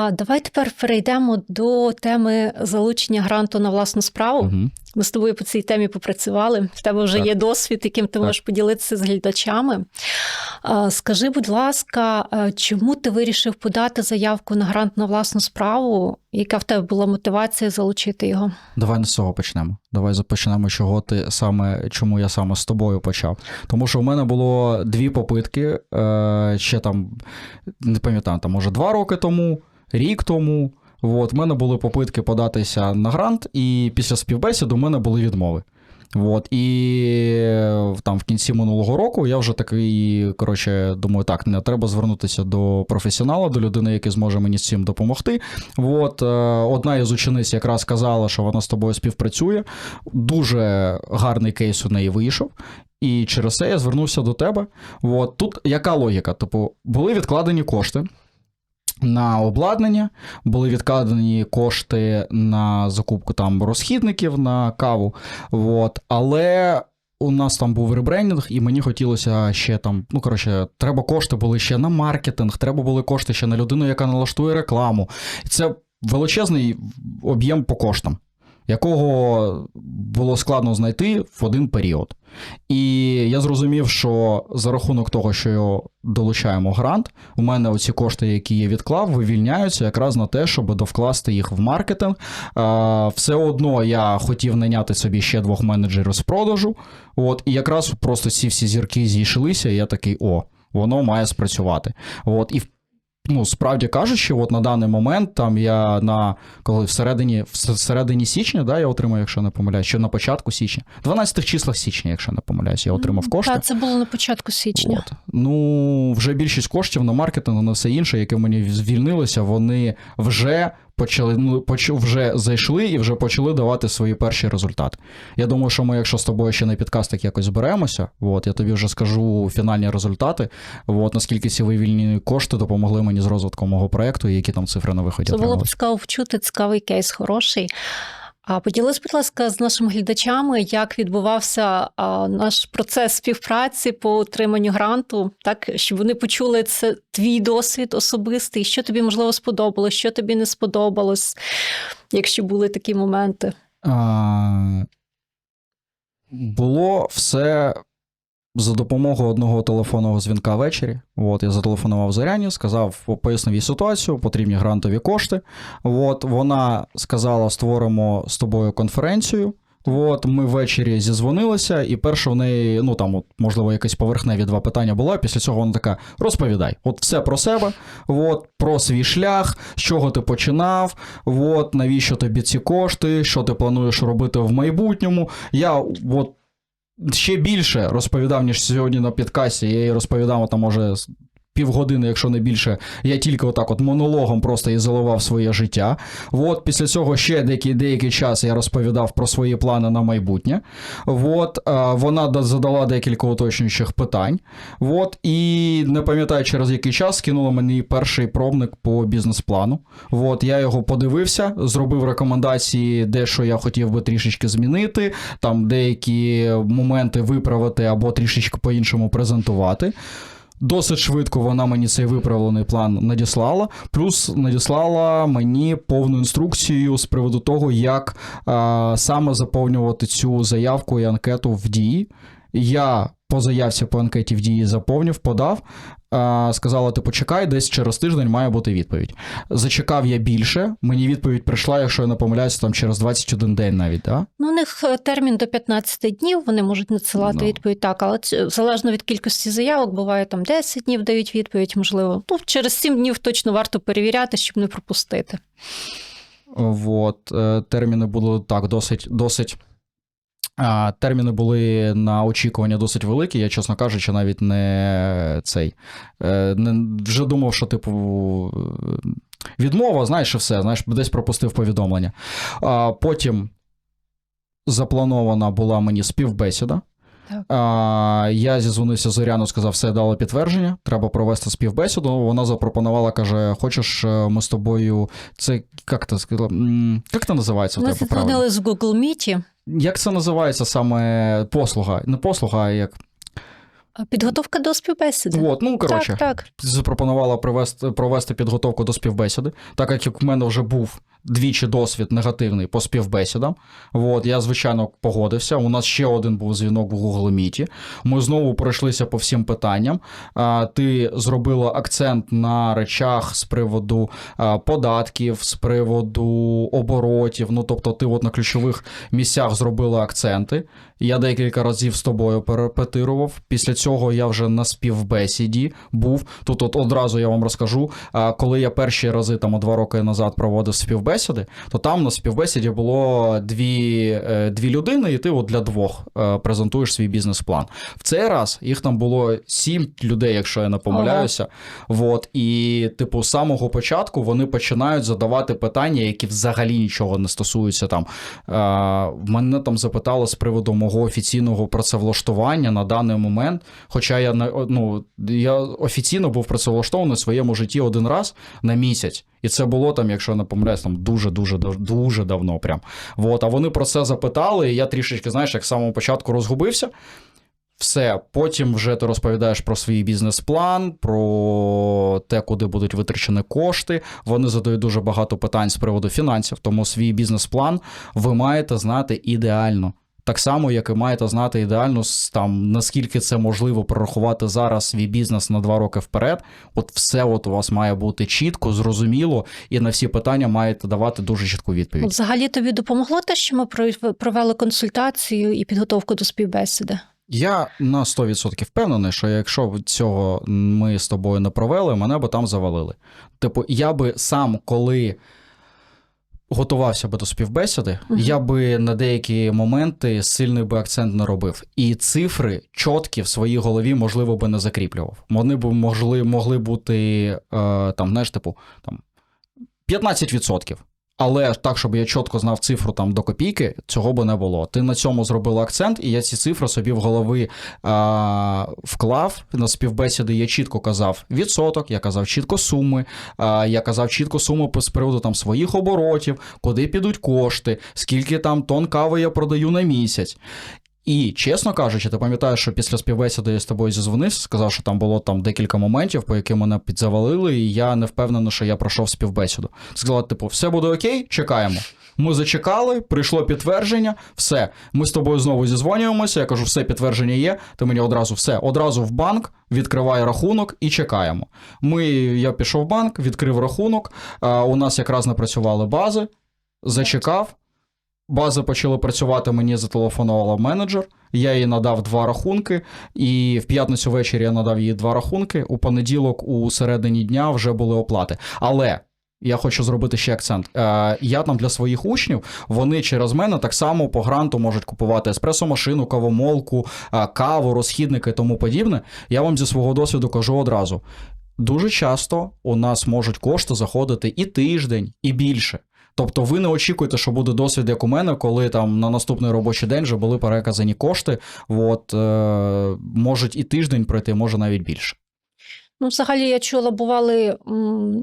А давай тепер перейдемо до теми залучення гранту на власну справу. Угу. Ми з тобою по цій темі попрацювали. В тебе вже Так. є досвід, яким ти Так. можеш поділитися з глядачами. Скажи, будь ласка, чому ти вирішив подати заявку на грант на власну справу? Яка в тебе була мотивація залучити його? Давай не з цього почнемо. Давай започнемо, чого ти саме, чому я саме з тобою почав. Тому що в мене було дві попитки е, ще там, не пам'ятаю, там, може, два роки тому, рік тому. От, в мене були попитки податися на грант, і після співбесіди у мене були відмови. От, і е, там в кінці минулого року я вже такий, коротше, думаю, так, не треба звернутися до професіонала, до людини, який зможе мені з цим допомогти. От, е, одна із учениць якраз сказала, що вона з тобою співпрацює. Дуже гарний кейс у неї вийшов. І через це я звернувся до тебе. От, тут яка логіка? Типу, були відкладені кошти. На обладнання були відкладені кошти на закупку там розхідників на каву. От, але у нас там був ребрендинг, і мені хотілося ще там. Ну коротше, треба кошти були ще на маркетинг, треба були кошти ще на людину, яка налаштує рекламу. Це величезний об'єм по коштам, якого було складно знайти в один період. І я зрозумів, що за рахунок того, що долучаємо грант, у мене оці кошти, які я відклав, вивільняються якраз на те, щоб довкласти їх в маркетинг. Все одно я хотів наняти собі ще двох менеджерів з продажу. От, і якраз просто ці всі зірки зійшлися, і я такий, о, воно має спрацювати. От, і в- Ну, справді кажучи, от на даний момент там я на коли всередині всередині січня, да, я отримав, якщо не помиляюсь, що на початку січня, 12 числах січня, якщо не помиляюсь, я отримав кошти. Так, це було на початку січня. От. Ну, вже більшість коштів на маркетинг, на все інше, яке в мені звільнилося, вони вже почали, ну, поч- вже зайшли і вже почали давати свої перші результати. Я думаю, що ми, якщо з тобою ще на підкастах якось зберемося, от, я тобі вже скажу фінальні результати, от, наскільки ці вивільні кошти допомогли мені з розвитком мого проекту, і які там цифри на виході Це було б цікаво вчути, цікавий кейс хороший. А поділись, будь ласка, з нашими глядачами, як відбувався наш процес співпраці по отриманню гранту, так щоб вони почули це твій досвід особистий, що тобі можливо сподобалось, що тобі не сподобалось, якщо були такі моменти. А, було все за допомогою одного телефонного дзвінка ввечері. От, я зателефонував Зоряні, сказав, пояснив їй ситуацію, потрібні грантові кошти. От, вона сказала, створимо з тобою конференцію. От, ми ввечері зізвонилися, і перше в неї, ну там, от, можливо, якесь поверхневі два питання було. Після цього вона така: розповідай, от все про себе, от, про свій шлях, з чого ти починав, от, навіщо тобі ці кошти, що ти плануєш робити в майбутньому. Я от ще більше розповідав, ніж сьогодні на підкасі. Я їй розповідав, там, може, півгодини, якщо не більше. Я тільки отак от монологом просто і заливав своє життя. От, після цього ще деякий, деякий час я розповідав про свої плани на майбутнє. От, е, вона задала декілька уточнюючих питань. От, і не пам'ятаю, через який час скинула мені перший пробник по бізнес-плану. От, я його подивився, зробив рекомендації, де що я хотів би трішечки змінити, там деякі моменти виправити або трішечки по-іншому презентувати. Досить швидко вона мені цей виправлений план надіслала, плюс надіслала мені повну інструкцію з приводу того, як а, саме заповнювати цю заявку і анкету в дії. Я по заявці по анкеті в дії заповнив, подав. А, сказала: ти почекай, десь через тиждень має бути відповідь. Зачекав я більше. Мені відповідь прийшла, якщо я не помиляюся, там через 21 день навіть. Да? Ну, у них е, термін до 15 днів, вони можуть надсилати Ну. відповідь так, але залежно від кількості заявок, буває там 10 днів дають відповідь, можливо. Ну, через 7 днів точно варто перевіряти, щоб не пропустити. От, е, терміни були так, досить, досить. Терміни були на очікування досить великі. Я, чесно кажучи, навіть не цей. е, Не, вже думав, що, типу, відмова, знаєш, і все, знаєш, десь пропустив повідомлення. Потім запланована була мені співбесіда. А, я зізвонився з Зоряну, сказав, все дало підтвердження, треба провести співбесіду. Вона запропонувала, каже: Хочеш, е, ми з тобою. Це як ти сказала? Як це називається? Ми тебе з Google Meet. Як це називається саме послуга? Не послуга, а як Підготовка до співбесіди. От, ну коротше, Так, так. запропонувала провести, провести підготовку до співбесіди, так як в мене вже був двічі досвід негативний по співбесідам. От, я, звичайно, погодився. У нас ще один був дзвінок в Google Meet. Ми знову пройшлися по всім питанням. Ти зробила акцент на речах з приводу податків, з приводу оборотів. Ну, тобто, ти от на ключових місцях зробила акценти. Я декілька разів з тобою перепетирував. Після цього я вже на співбесіді був. Тут от одразу я вам розкажу. Коли я перші рази там два роки назад проводив співбесіди, то там на співбесіді було дві, е, дві людини, і ти от для двох е, презентуєш свій бізнес-план. В цей раз їх там було сім людей, якщо я не помиляюся. Вот, і, типу, з самого початку вони починають задавати питання, які взагалі нічого не стосуються там. Е, мене там запитали з приводу мого офіційного працевлаштування на даний момент. Хоча я ну, я офіційно був працевлаштований в своєму житті один раз на місяць. І це було там, якщо я не помиляюсь, там дуже дуже дуже давно. Прям. Вот, а вони про це запитали, і я трішечки, знаєш, як з самого початку розгубився. Все, потім вже ти розповідаєш про свій бізнес-план, про те, куди будуть витрачені кошти. Вони задають дуже багато питань з приводу фінансів, тому свій бізнес-план ви маєте знати ідеально. Так само, як і маєте знати ідеально, там, наскільки це можливо прорахувати зараз свій бізнес на два роки вперед. От все от у вас має бути чітко, зрозуміло, і на всі питання маєте давати дуже чітку відповідь. Взагалі тобі допомогло те, що ми провели консультацію і підготовку до співбесіди? Я на 100% впевнений, що якщо б цього ми з тобою не провели, мене би там завалили. Типу, я би сам, коли готувався би до співбесіди, Мгм. я би на деякі моменти сильний би акцент не робив. І цифри чіткі в своїй голові, можливо, би не закріплював. Вони б могли, могли бути е, там, знаєш, типу, там 15%. Але так, щоб я чітко знав цифру там до копійки, цього би не було. Ти на цьому зробила акцент, і я ці цифри собі в голови а, вклав. На співбесіди я чітко казав відсоток, я казав чітко суми, а, я казав чітко суми з приводу там своїх оборотів, куди підуть кошти, скільки там тонн кави я продаю на місяць. І чесно кажучи, ти пам'ятаєш, що після співбесіди я з тобою зізвонився, сказав, що там було там декілька моментів, по яким мене підзавалили, і я не впевнений, що я пройшов співбесіду. Сказала, типу, все буде окей, чекаємо. Ми зачекали, прийшло підтвердження, все. Ми з тобою знову зізвонюємося. Я кажу, все підтвердження є. Ти мені одразу все, одразу в банк, відкривай рахунок і чекаємо. Ми, я пішов в банк, відкрив рахунок. У нас якраз не працювали бази, зачекав. Бази почали працювати, мені зателефонувала менеджер. Я їй надав два рахунки, і в п'ятницю ввечері я надав їй два рахунки. У понеділок, у середині дня вже були оплати. Але я хочу зробити ще акцент. Е, я там для своїх учнів, вони через мене так само по гранту можуть купувати еспресо-машину, кавомолку, е, каву, розхідники і тому подібне. Я вам зі свого досвіду кажу одразу: дуже часто у нас можуть кошти заходити і тиждень, і більше. Тобто ви не очікуєте, що буде досвід, як у мене, коли там на наступний робочий день вже були переказані кошти. От, е, можуть і тиждень пройти, може навіть більше. Ну, взагалі, я чула, бували м,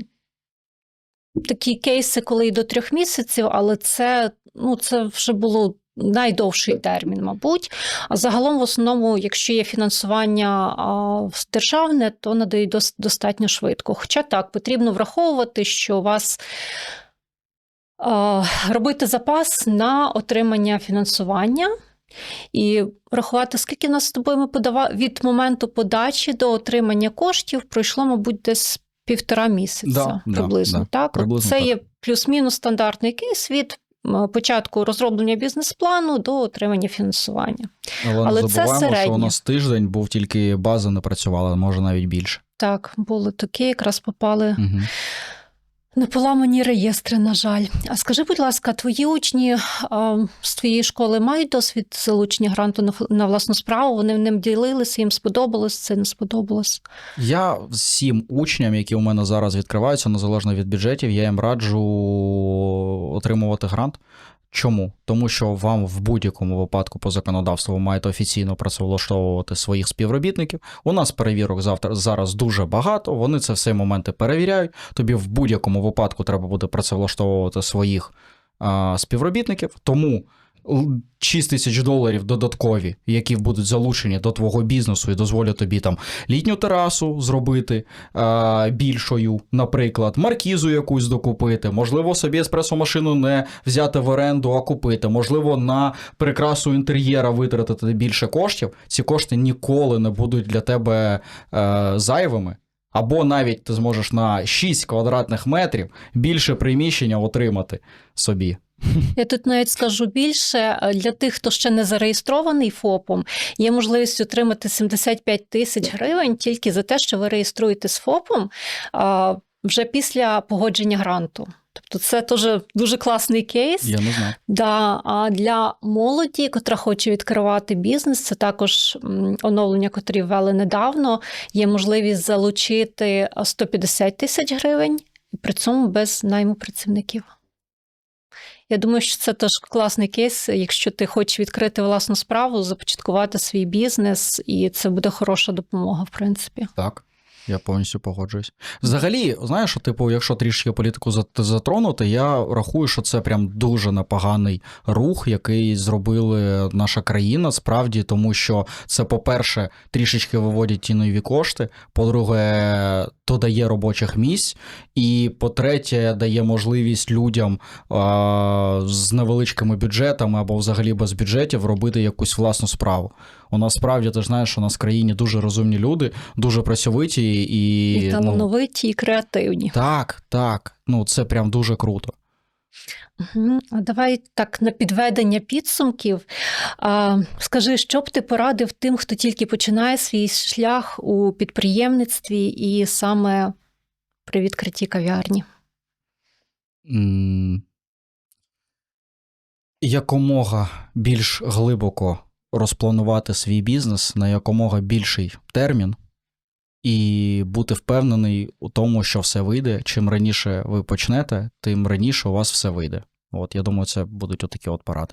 такі кейси, коли і до трьох місяців, але це, ну, це вже було найдовший термін, мабуть. А загалом, в основному, якщо є фінансування а, державне, то надають достатньо швидко. Хоча так, потрібно враховувати, що у вас. А, Робити запас на отримання фінансування і рахувати, скільки нас з тобою ми подава... від моменту подачі до отримання коштів пройшло, мабуть, десь півтора місяця Да, приблизно. да, так? Приблизно Це так. є плюс-мінус стандартний кейс від початку розроблення бізнес-плану до отримання фінансування. Але, Але не це забуваємо, що у нас тиждень був тільки база не працювала, може навіть більше. Так, були такі, якраз попали Угу. На поламані реєстри, на жаль. А скажи, будь ласка, твої учні а, з твоєї школи мають досвід залучення гранту на, на власну справу? Вони ним ділилися, їм сподобалось, це не сподобалось. Я всім учням, які у мене зараз відкриваються, незалежно від бюджетів, я їм раджу отримувати грант. Чому? Тому що вам в будь-якому випадку по законодавству ви маєте офіційно працевлаштовувати своїх співробітників. У нас перевірок завтра зараз дуже багато. Вони це все моменти перевіряють. Тобі в будь-якому випадку треба буде працевлаштовувати своїх а, співробітників. Тому 6 тисяч доларів додаткові, які будуть залучені до твого бізнесу і дозволять тобі там літню терасу зробити е, більшою, наприклад, маркізу якусь докупити, можливо, собі еспресо-машину не взяти в оренду, а купити, можливо, на прикрасу інтер'єра витратити більше коштів. Ці кошти ніколи не будуть для тебе е, зайвими. Або навіть ти зможеш на 6 квадратних метрів більше приміщення отримати собі. Я тут навіть скажу більше для тих, хто ще не зареєстрований ФОПом, є можливість отримати 75 тисяч гривень тільки за те, що ви реєструєте з ФОПом вже після погодження гранту. Тобто це теж дуже класний кейс. Я не знаю. Да, а для молоді, котра хоче відкривати бізнес, це також оновлення, котрі ввели недавно. Є можливість залучити 150 тисяч гривень, і при цьому без найму працівників. Я думаю, що це теж класний кейс, якщо ти хочеш відкрити власну справу, започаткувати свій бізнес, і це буде хороша допомога, в принципі. Так. Я повністю погоджуюсь. Взагалі, знаєш, типу, якщо трішки політику зат- затронути, я рахую, що це прям дуже непоганий рух, який зробили наша країна, справді, тому що це, по-перше, трішечки виводять ті нові кошти. По-друге, то дає робочих місць, і по-третє, дає можливість людям а, з невеличкими бюджетами або взагалі без бюджетів робити якусь власну справу. У нас справді ти ж знаєш, у нас в країні дуже розумні люди, дуже працьовиті і, І ну, талановиті, і креативні. так, так. Ну це прям дуже круто. А Давай так на підведення підсумків. А, Скажи, що б ти порадив тим, хто тільки починає свій шлях у підприємництві і саме при відкритті кав'ярні? Якомога більш глибоко розпланувати свій бізнес на якомога більший термін, і бути впевнений у тому, що все вийде. Чим раніше ви почнете, тим раніше у вас все вийде. От я думаю, це будуть отакі от поради.